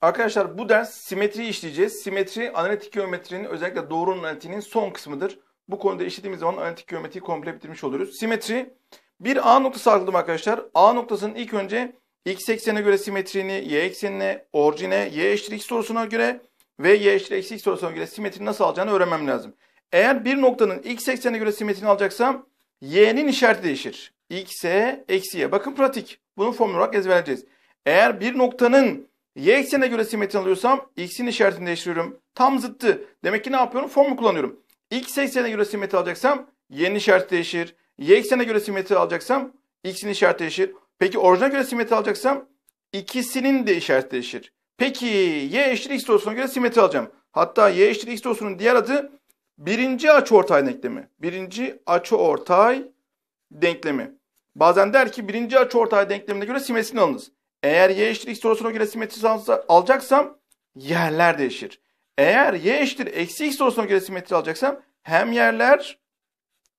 Arkadaşlar bu ders simetri işleyeceğiz. Simetri analitik geometrinin özellikle doğrunun analitiğinin son kısmıdır. Bu konuda işlediğimiz zaman analitik geometriyi komple bitirmiş oluruz. Simetri bir A noktası aldım arkadaşlar. A noktasının ilk önce x eksenine göre simetrini, y eksenine, orijine, y eşittir x sorusuna göre ve y eşittir eksi x sorusuna göre simetrini nasıl alacağını öğrenmem lazım. Eğer bir noktanın x eksenine göre simetrini alacaksam y'nin işareti değişir. x'e eksi y. Bakın pratik. Bunu formül olarak ezberleyeceğiz. Eğer bir noktanın y eksenine göre simetri alıyorsam x'in işaretini değiştiriyorum. Tam zıttı. Demek ki ne yapıyorum? Formül kullanıyorum. x eksenine göre simetri alacaksam y'nin işareti değişir. y eksenine göre simetri alacaksam x'in işareti değişir. Peki orijine göre simetri alacaksam ikisinin de işareti değişir. Peki y eşittir x doğrusuna göre simetri alacağım. Hatta y eşittir x doğrusunun diğer adı birinci açıortay denklemi. Birinci açıortay denklemi. Bazen der ki birinci açıortay denklemine göre simetrini alınız. Eğer y eşittir x sorusuna göre simetri alacaksam yerler değişir. Eğer y eşittir eksi x sorusuna göre simetri alacaksam hem yerler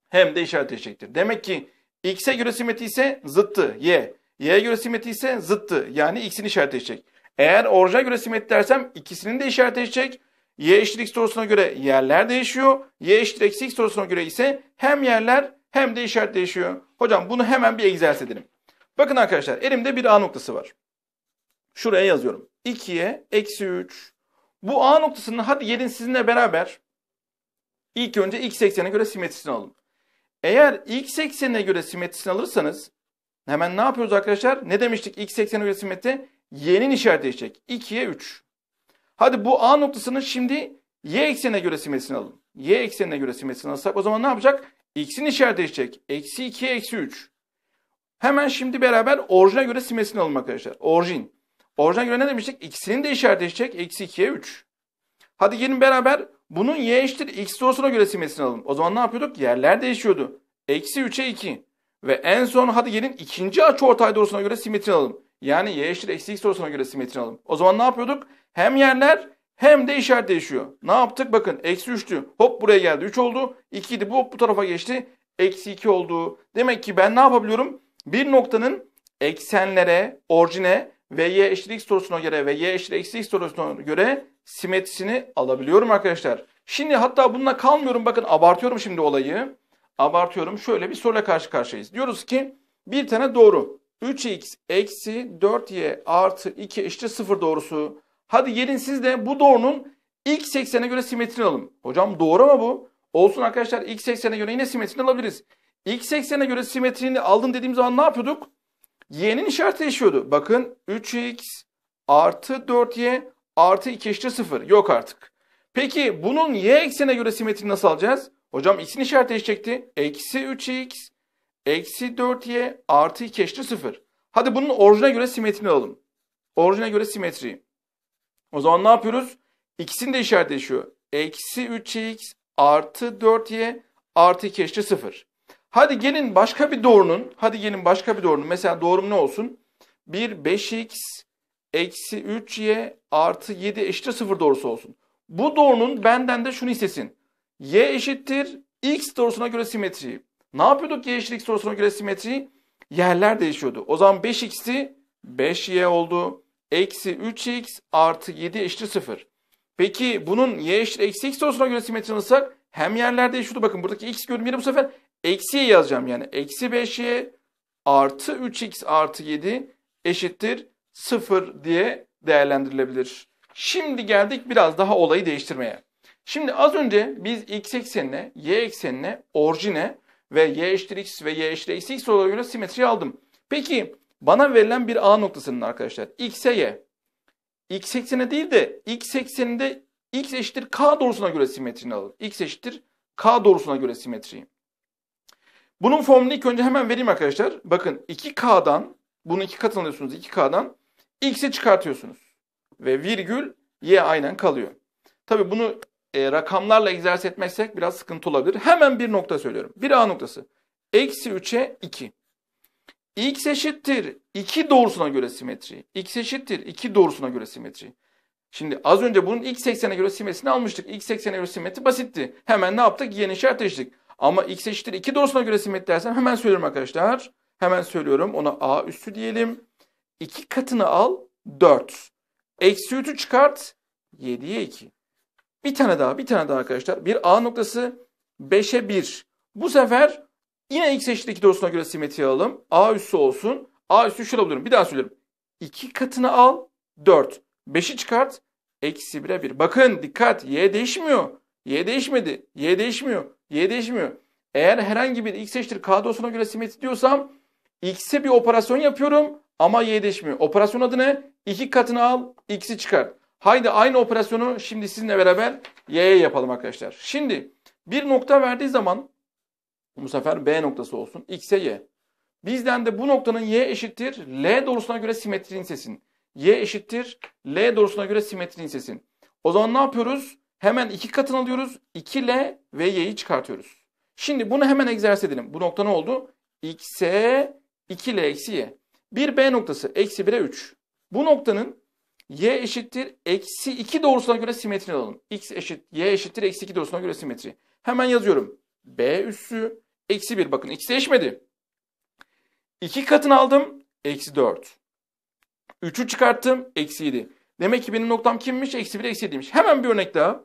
hem de işaret değişecektir. Demek ki x'e göre simetri ise zıttı y. Y'ye göre simetri ise zıttı yani x'in işaret değişecek. Eğer orijine göre simetri dersem ikisinin de işaret değişecek. Y eşittir x sorusuna göre yerler değişiyor. Y eşittir eksi x sorusuna göre ise hem yerler hem de işaret değişiyor. Hocam bunu hemen bir egzersiz edelim. Bakın arkadaşlar elimde bir A noktası var. Şuraya yazıyorum. 2'ye eksi 3. Bu A noktasının hadi gelin sizinle beraber ilk önce x eksenine göre simetrisini alalım. Eğer x eksenine göre simetrisini alırsanız hemen ne yapıyoruz arkadaşlar? Ne demiştik x eksenine göre simetri? Y'nin işareti değişecek. 2'ye 3. Hadi bu A noktasının şimdi y eksenine göre simetrisini alalım. Y eksenine göre simetrisini alırsak o zaman ne yapacak? X'in işareti değişecek. Eksi 2'ye eksi 3. Hemen şimdi beraber orijine göre simesini alalım arkadaşlar. Orijin. Orijine göre ne demiştik? İkisinin de işaret değişecek. Eksi 2'ye 3. Hadi gelin beraber bunun y eşittir x doğrusuna göre simesini alalım. O zaman ne yapıyorduk? Yerler değişiyordu. Eksi 3'e 2. Ve en son hadi gelin ikinci açıortay doğrusuna göre simetrini alalım. Yani y eşittir eksi x doğrusuna göre simetrini alalım. O zaman ne yapıyorduk? Hem yerler hem de işaret değişiyor. Ne yaptık? Bakın eksi 3'tü. Hop buraya geldi 3 oldu. 2 idi bu hop bu tarafa geçti. Eksi 2 oldu. Demek ki ben ne yapabiliyorum? Bir noktanın eksenlere, orijine ve y eşittir x sorusuna göre ve y eşittir eksi x sorusuna göre simetrisini alabiliyorum arkadaşlar. Şimdi hatta bununla kalmıyorum. Bakın abartıyorum şimdi olayı. Abartıyorum. Şöyle bir soruyla karşı karşıyayız. Diyoruz ki bir tane doğru. 3x eksi 4y artı 2 eşittir 0 doğrusu. Hadi gelin siz de bu doğrunun x eksene göre simetrini alın. Hocam doğru mu bu? Olsun arkadaşlar x eksene göre yine simetrini alabiliriz. X eksene göre simetrini aldın dediğim zaman ne yapıyorduk? Y'nin işareti değişiyordu. Bakın 3x artı 4y artı 2 eşittir 0. Yok artık. Peki bunun y eksene göre simetrini nasıl alacağız? Hocam x'in işareti değişecekti. Eksi 3x eksi 4y artı 2 eşittir 0. Hadi bunun orijine göre simetrini alalım. Orijine göre simetri. O zaman ne yapıyoruz? İkisinin de işaret değişiyor. Eksi 3x artı 4y artı 2 eşittir 0. Hadi gelin başka bir doğrunun, hadi gelin başka bir doğrunun. Mesela doğrum ne olsun? 1 5x eksi 3y artı 7 eşittir 0 doğrusu olsun. Bu doğrunun benden de şunu istesin. y eşittir x doğrusuna göre simetri. Ne yapıyorduk y eşittir x doğrusuna göre simetri? Yerler değişiyordu. O zaman 5x'ti 5y oldu. Eksi 3x artı 7 eşittir 0. Peki bunun y eşittir eksi x doğrusuna göre simetri alırsak hem yerler değişiyordu. Bakın buradaki x görünümleri bu sefer eksiye yazacağım yani. Eksi 5y artı 3x artı 7 eşittir 0 diye değerlendirilebilir. Şimdi geldik biraz daha olayı değiştirmeye. Şimdi az önce biz x eksenine, y eksenine, orijine ve y eşittir x ve y eşittir eksi x göre simetri aldım. Peki bana verilen bir A noktasının arkadaşlar x'e y. X eksenine değil de x ekseninde x eşittir k doğrusuna göre simetrini alın. x eşittir k doğrusuna göre simetriyi. Bunun formülünü ilk önce hemen vereyim arkadaşlar. Bakın 2K'dan bunu iki katını alıyorsunuz 2K'dan X'i çıkartıyorsunuz. Ve virgül Y aynen kalıyor. Tabi bunu e, rakamlarla egzersiz etmezsek biraz sıkıntı olabilir. Hemen bir nokta söylüyorum. Bir A noktası. Eksi 3'e 2. X eşittir 2 doğrusuna göre simetri. X eşittir 2 doğrusuna göre simetri. Şimdi az önce bunun x eksene göre simetrisini almıştık. X eksene göre simetri basitti. Hemen ne yaptık? Y'nin işaretleştik. Ama x eşittir 2 doğrusuna göre simetri dersem hemen söylüyorum arkadaşlar. Hemen söylüyorum. Ona a üstü diyelim. 2 katını al 4. Eksi 3'ü çıkart. 7'ye 2. Bir tane daha bir tane daha arkadaşlar. Bir A noktası 5'e 1. Bu sefer yine x eşittir 2 doğrusuna göre simetri alalım. A üssü olsun. A üssü şöyle buluyorum. Bir daha söylüyorum. 2 katını al. 4. 5'i çıkart. Eksi 1'e 1. Bakın dikkat. Y değişmiyor. Y değişmedi. Y değişmiyor. Y değişmiyor. Eğer herhangi bir x eşittir k doğrusuna göre simetri diyorsam x'e bir operasyon yapıyorum ama y değişmiyor. Operasyon adı ne? 2 katını al, x'i çıkar. Haydi aynı operasyonu şimdi sizinle beraber y'ye yapalım arkadaşlar. Şimdi bir nokta verdiği zaman bu sefer b noktası olsun. x'e y. Bizden de bu noktanın y eşittir l doğrusuna göre simetriğini sesin. y eşittir l doğrusuna göre simetriğini sesin. O zaman ne yapıyoruz? Hemen iki katını alıyoruz. 2L ve Y'yi çıkartıyoruz. Şimdi bunu hemen egzersiz edelim. Bu nokta ne oldu? X'e 2L eksi Y. Bir B noktası eksi 1'e 3. Bu noktanın Y eşittir eksi 2 doğrusuna göre simetrini alalım. X eşit Y eşittir eksi 2 doğrusuna göre simetri. Hemen yazıyorum. B üssü eksi 1. Bakın X değişmedi. 2 katını aldım. Eksi 4. 3'ü çıkarttım. Eksi 7. Demek ki benim noktam kimmiş? Eksi 1, eksi 7'ymiş. Hemen bir örnek daha.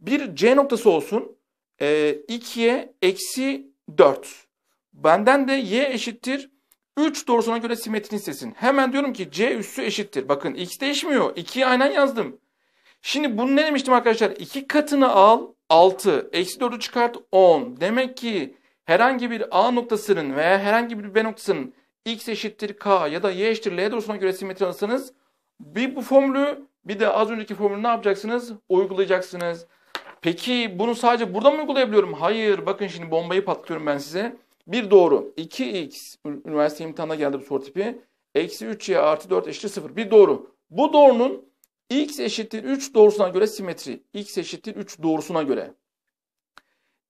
Bir C noktası olsun. E, 2'ye eksi 4. Benden de Y eşittir 3 doğrusuna göre simetrini istesin. Hemen diyorum ki C üssü eşittir. Bakın X değişmiyor. 2'yi aynen yazdım. Şimdi bunu ne demiştim arkadaşlar? 2 katını al 6. Eksi 4'ü çıkart 10. Demek ki herhangi bir A noktasının veya herhangi bir B noktasının X eşittir K ya da Y eşittir L doğrusuna göre simetri alırsanız bir bu formülü bir de az önceki formülü ne yapacaksınız? Uygulayacaksınız. Peki bunu sadece burada mı uygulayabiliyorum? Hayır. Bakın şimdi bombayı patlatıyorum ben size. Bir doğru. 2x üniversite imtihanına geldi bu soru tipi. Eksi 3y artı 4 eşittir 0. Bir doğru. Bu doğrunun x eşittir 3 doğrusuna göre simetri. x eşittir 3 doğrusuna göre.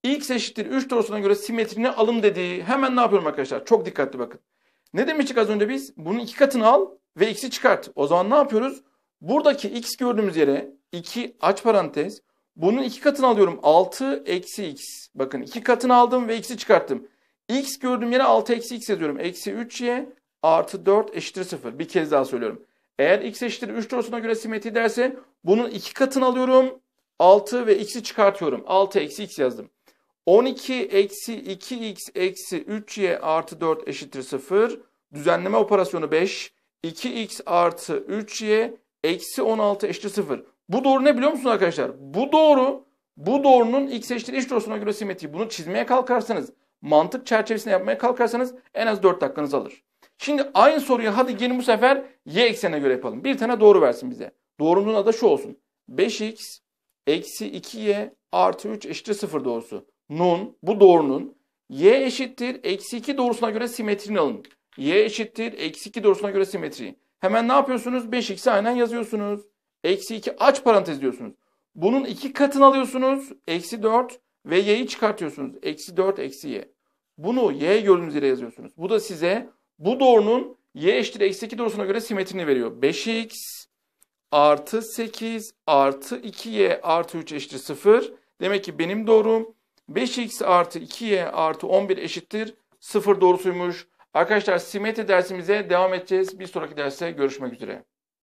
x eşittir 3 doğrusuna göre simetrini alın dediği. Hemen ne yapıyorum arkadaşlar? Çok dikkatli bakın. Ne demiştik az önce biz? Bunun iki katını al ve x'i çıkart. O zaman ne yapıyoruz? Buradaki x gördüğümüz yere 2 aç parantez. Bunun iki katını alıyorum. 6 eksi x. Bakın iki katını aldım ve x'i çıkarttım. x gördüğüm yere 6 eksi x yazıyorum. Eksi 3y artı 4 eşittir 0. Bir kez daha söylüyorum. Eğer x eşittir 3 doğrusuna göre simetri derse bunun iki katını alıyorum. 6 ve x'i çıkartıyorum. 6 eksi x yazdım. 12 eksi 2x eksi 3y artı 4 eşittir 0. Düzenleme operasyonu 5. 2x artı 3y eksi 16 eşittir 0. Bu doğru ne biliyor musunuz arkadaşlar? Bu doğru bu doğrunun x eşittir eş doğrusuna göre simetri. Bunu çizmeye kalkarsanız mantık çerçevesinde yapmaya kalkarsanız en az 4 dakikanızı alır. Şimdi aynı soruyu hadi gelin bu sefer y eksenine göre yapalım. Bir tane doğru versin bize. Doğrunun adı şu olsun. 5x eksi 2y artı 3 eşittir 0 doğrusu. Nun bu doğrunun y eşittir eksi 2 doğrusuna göre simetrini alın. Y eşittir eksi 2 doğrusuna göre simetri. Hemen ne yapıyorsunuz? 5x'i aynen yazıyorsunuz. Eksi 2 aç parantez diyorsunuz. Bunun iki katını alıyorsunuz. Eksi 4 ve y'yi çıkartıyorsunuz. Eksi 4 eksi y. Bunu y yere yazıyorsunuz. Bu da size bu doğrunun y eşittir eksi 2 doğrusuna göre simetrini veriyor. 5x artı 8 artı 2y artı 3 eşittir 0. Demek ki benim doğrum 5x artı 2y artı 11 eşittir 0 doğrusuymuş. Arkadaşlar simetri dersimize devam edeceğiz. Bir sonraki derste görüşmek üzere.